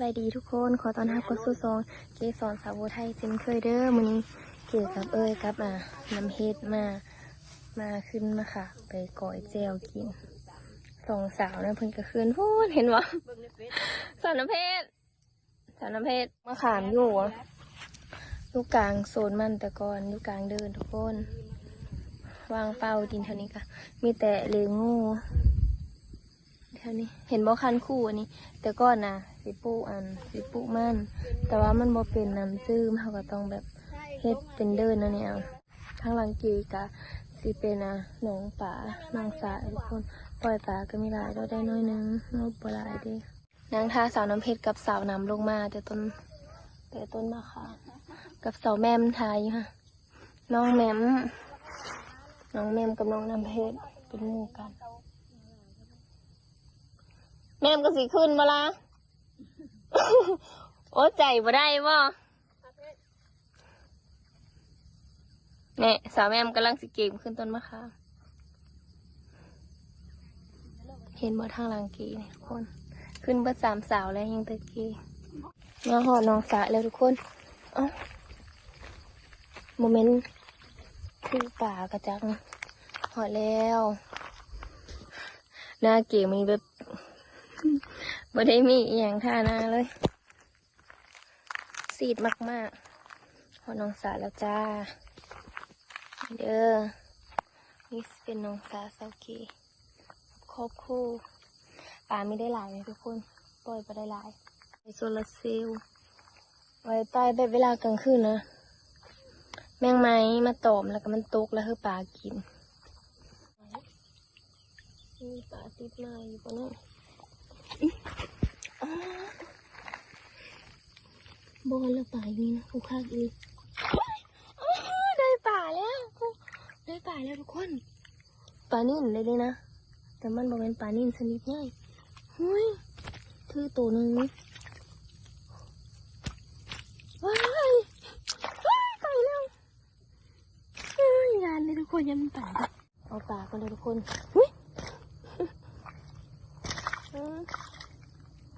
บายดีทุกคน ขอต้อนรับเข้าสู่ซองเกสรสาวไทยเช่นเคยเด้อมื้อนี้เกี่ยวกับเอ้ยกับอะน้ำเฮ็ดมา มาขึ้นมาค่ะ ไปก่อยแจวกินสองสาวนะเพิ่นก็คืนพูนเห็นวะสาวน้ำเพชรสาวน้ำเพชรมาขามอยู่อะอยู่กลางโซนมันต่ก่อนอยู่กลางเดินทุกคน วางเป้าดินเท่านี้ค่ะมีแต่เลงูเท่านี้เห็นบ่คันคู่อันนี้ แต่ก่อนนะ สิปูอันสิปูมัน แต่ว่ามันบ่เป็นน้ำซึมเขาก็ต้องแบบเฮ็ดเป็นเดินนะเนี่ยเอาทางหลังกีกะสิเป็นอะหนองป่าหนองสายทุกคนปล่อยป่าก็มีหลายเราได้น้อยนึงนกบ่หลายเด้นางทาสาวน้ำเพชรกับสาวน้ำลงมาแต่ต้นแต่ต้นมะขามกับสาวแม่มทายค่ะน้องแม่มน้องแม่มกับน้องน้ำเพชรเป็นหมู่กัน แม่มก็สิขึ้นมาละ โอ้ใจบ่ได้บ่เนี่ยสาวแม่มกำลังสิเก่งขึ้นต้นมะขามเห็นบ่ทางหลังกีเนี่ยทุกคน ขึ้นเบิดสามสาวแล้วยังตะกี้มาหอดน้องสาแล้วทุกคนเอ้าโมเมนต์คือป่ากระจังหอดแล้ว หน้าเก๋มีแบบ บ่ได้มีอย่างท่าน้าเลย สีดมากๆพอน้องสาแล้วจ้า เด้อ นี่เป็นน้องสาเซาเกครบคู่ปลาไม่ได้หลายเลยทุกคน ปล่อยไปได้หลายโซลาเซลล์ไว้ใต้แบบเวลากลางคืนนะ แมงไม้มาตอมแล้วก็มันตกแล้วคือปลากินมีปลาติดมาอยู่ปะเนา บอลแล้วป่าอยู่นี่นะกูคากอีกได้ป่าแล้วกูได้ป่าแล้วทุกคนป่านิ่นเลยเลยนะ แต่มันบอกเป็นป่านิ่นชนิดง่ายเฮ้ยคือตัวหนึ่งนี่ว้ายว้ายไปแล้วเฮ้ยานเลยทุกคนยังมันป่าเอาป่ากันเลยทุกคนเฮ้ย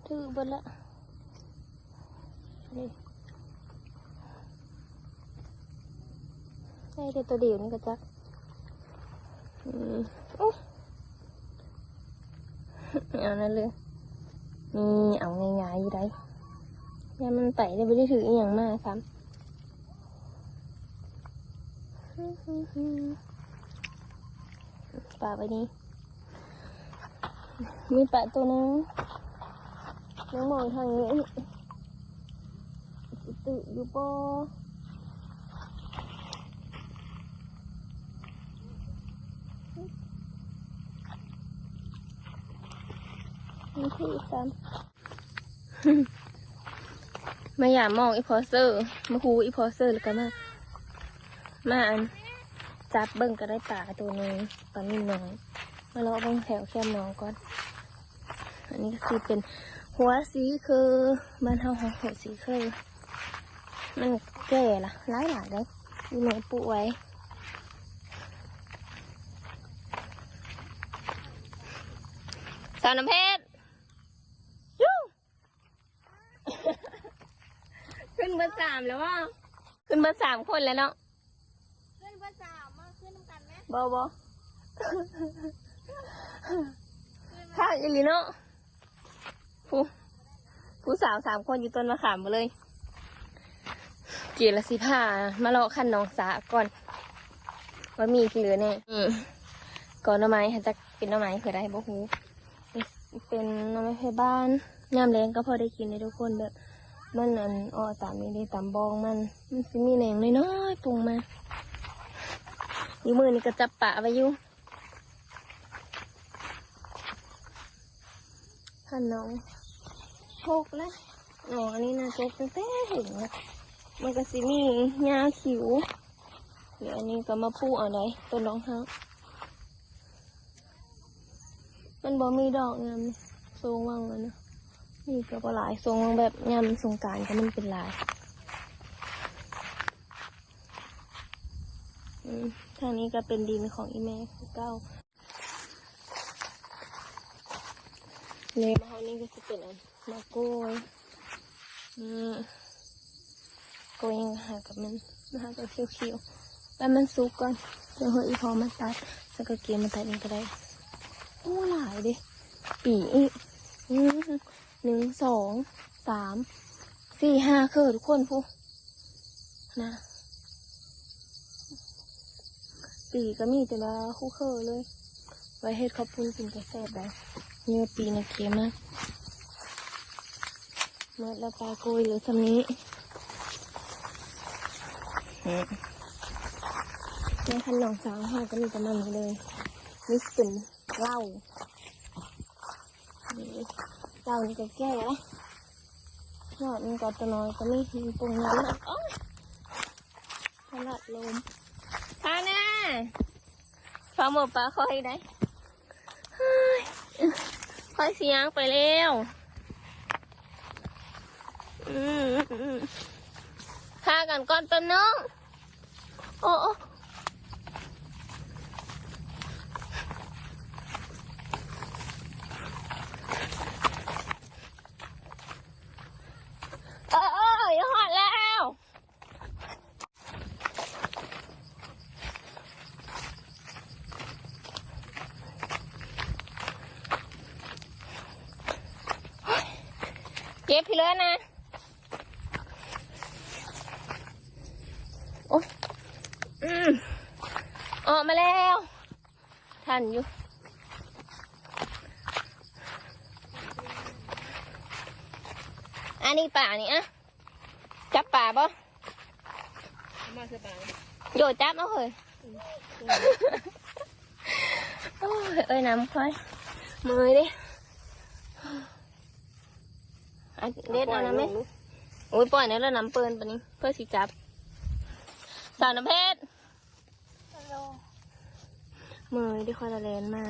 ถือบนละ นี่ได้ แต่ตัวเดียวนี่ก็จักอืมโอ้เอานั่นเลยนี่เอาง่ายๆอยู่ได้ยังมันไต่ได้ไม่ได้ถืออย่างมากครับปลาไปนี้มีปลาตัวนึงน้องมองทางนี้ tự อยู่ปอ คือซ้ำมาอย่ามองอีพอเซอร์ มาคูอีพอเซอร์แล้วก็มา มาอันจับเบิ้งก็ได้ป่าตัวนึงปลานิ่มน้อยมาเลาะเบิ้งแถวแคมน้องก่อน อันนี้ก็คือเป็นหัวสีคือบ้านเฮาหัวสีคือมันแก่ละหลายหลายเลยมีหนูปุไว้สาวน้ำเพชรยู ขึ้นเบอร์ สามแล้วว่าขึ้นเบอร์สามคนแล้วเนาะขึ้นภาษามาขึ้นน้ำกันไหมบอบอข้างอีหลีเนาะผู้ผู้สาวสามคนอยู่ต้นมะขามหมาเลย เกียรสิผ้ามาเลาะขั้นน้องสาก่อนว่ามีกี่เหลือแน่อืมก่อนหน่อไม้ค่ะจะเป็นหน่อไม้เผื่อได้บ่ฮูเป็นหน่อไม้ไผ่บ้านยามแรงก็พอได้กินในทุกคนแบบ มันอันอ้อตามนี้ได้ตามบองมัน มันสิมีแหนงน้อยๆปรุงมาอยู่มือนี่ก็จับปะไว้อยู่ท่านน้องโชคแล้วอ๋ออันนี้นะโชคตั้งแต่เห็นนะมันก็สิมีหญ้าขิวเดี๋ยวอันนี้ก็มาพูเอาไหนต้นรองเท้ามันบ่มีดอกงามทรงว่างเลยนะ นี่ก็บ่หลายทรงแบบงามสงการก็มันเป็นลายอืมทางนี้ก็เป็นดินของอีแม่เก้าเลยมาเฮานี่ก็จะเป็นอันมะกรูดนี่ก็ยังหากับมันหากับเขียวๆแล้วมันสุกก่อนเดี๋ยวเฮ้ยอีพอมันตัดแล้วก็เกมมันตัดเองก็ได้โอ้หลายดิปีอืม หนึ่งสองสามสี่ห้าคือทุกคนพูนะปีก็มีแต่ว่าคู่เคอเลย ไว้เฮ็ดข้าวปุ้นกินกาแฟได้เนื้อปีนะเค็มมากเมื่อละปลาโกยหลือสำนี้ในคันหนองสาวห้าก็มีประมาณนี้เลยนี่เป็นเหล้า เหล้านี่ก็แก่แล้วยอดมันก็ตัวน้อยก็มีมันปรุงน้ำนะโอ้ยตลาดลมพาแน่ฟังหมดปลาคอยได้เฮ้ยคอยเสียงไปแล้วอืมอืมพากันก่อนตัวน้องโอ้โอ้เออเอออย่าหอดแล้ว เก็บพี่เลยนะ โอ้ยอืมออกมาแล้ว ทันอยู่ อันนี้ป่านี่อะจับป่าบ่มาสบายโยดจับเอาเลยโอ้ยเอ้ยน้ำค่อยมือดิ อันเด็ดเอานะแม่โอ้ยปล่อยในเรื่องน้ำเปินปะนี้ เพื่อสิจับ สาวน้ำเพชรฮัลโหลมือที่คอยละเลนมา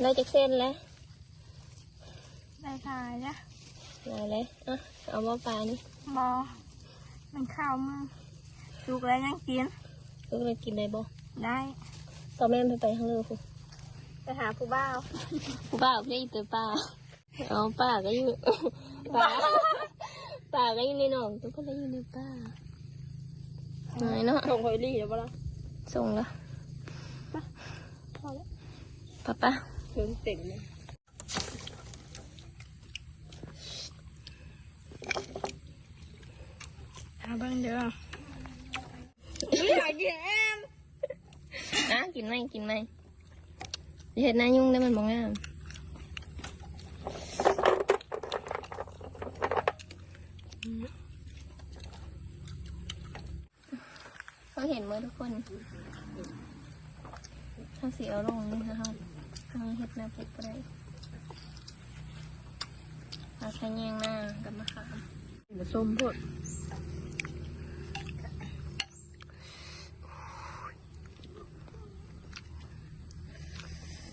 ไล่จากเส้นแล้วได้ทายนะไล่เลยอะเอามาปลานี่บอมันข้าวมึงสุกแล้วยังกินลูกเลยกินได้บ่ได้ต่อแม่ไปไปข้างเรือคุณไปหาผู้บ่าวผู้บ่าวก็อยู่ตัวป้า เอาป้าก็อยู่ป้าป้าก็อยู่ในหนองตัวก็เลยอยู่ในป้าไหนเนาะส่งหอยลี่เดี๋ยวเวลาส่งแล้วพอแล้วป้าป้าเพิ่มเต็มเลยเอาบ้างเด้ออยากกินแอมอะกินไหมกินไหมเห็ดหน้ายุ่งได้มันมองงาม เขาเห็นเมื่อทุกคนถ้าสีเอาลงนี่ค่ะเขาเขาเห็ดหน้าเป็ดก็ได้เอาแค่แยงหน้ากับมะขามมาส้มพด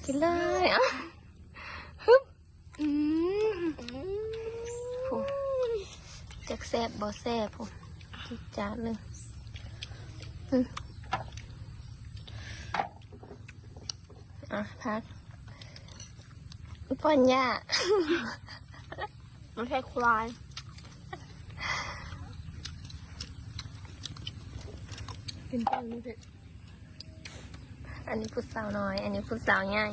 กินเลยอะฮึบอืมผมจักแซบบ่แซบผมจิจาดเลย อะพักป้อนยามันแค่ควายกินแป้งไม่เผ็ดอันนี้พุทสาวน้อย อันนี้พุทสาวใหญ่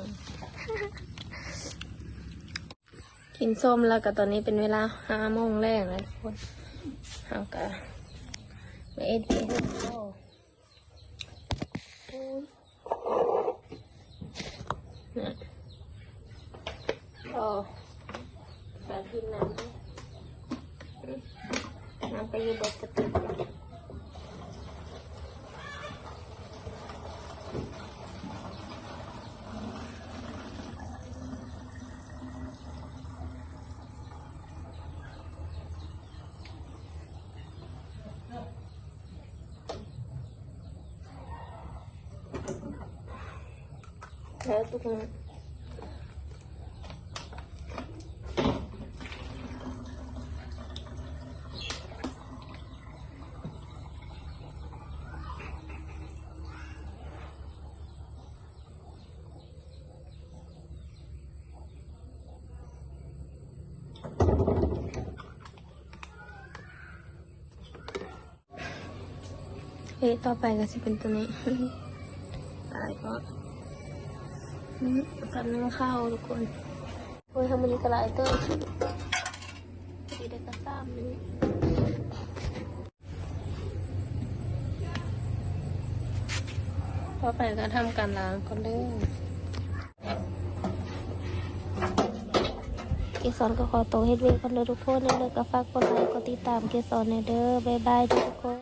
กินส้มแล้วก็ตอนนี้เป็นเวลาห้าโมงแรกแล้วทุกคนเอากะมาเอ็ดเอ็ดโอ้โอ้ยนะ โอ้สาธิตน้ำ ให้น้ำไปอยู่บนกระติกแล้วทุกคนเฮ้ยต่อไปก็จะเป็นตัวนี้อะไรก็อืมกันนึ่งข้าวทุกคนโอ้ยทำมันนี้กระไรเตอร์ดีได้กระซ้ำนี่ต่อไปก็ทำการล้างก่อนเด้อเกสรก็ขอตัวเฮ็ดเวกก่อนเด้อทุกคนเด้อก็ฝากกดไลค์กดติดตามเกสรในเด้อบ๊ายบายทุกคน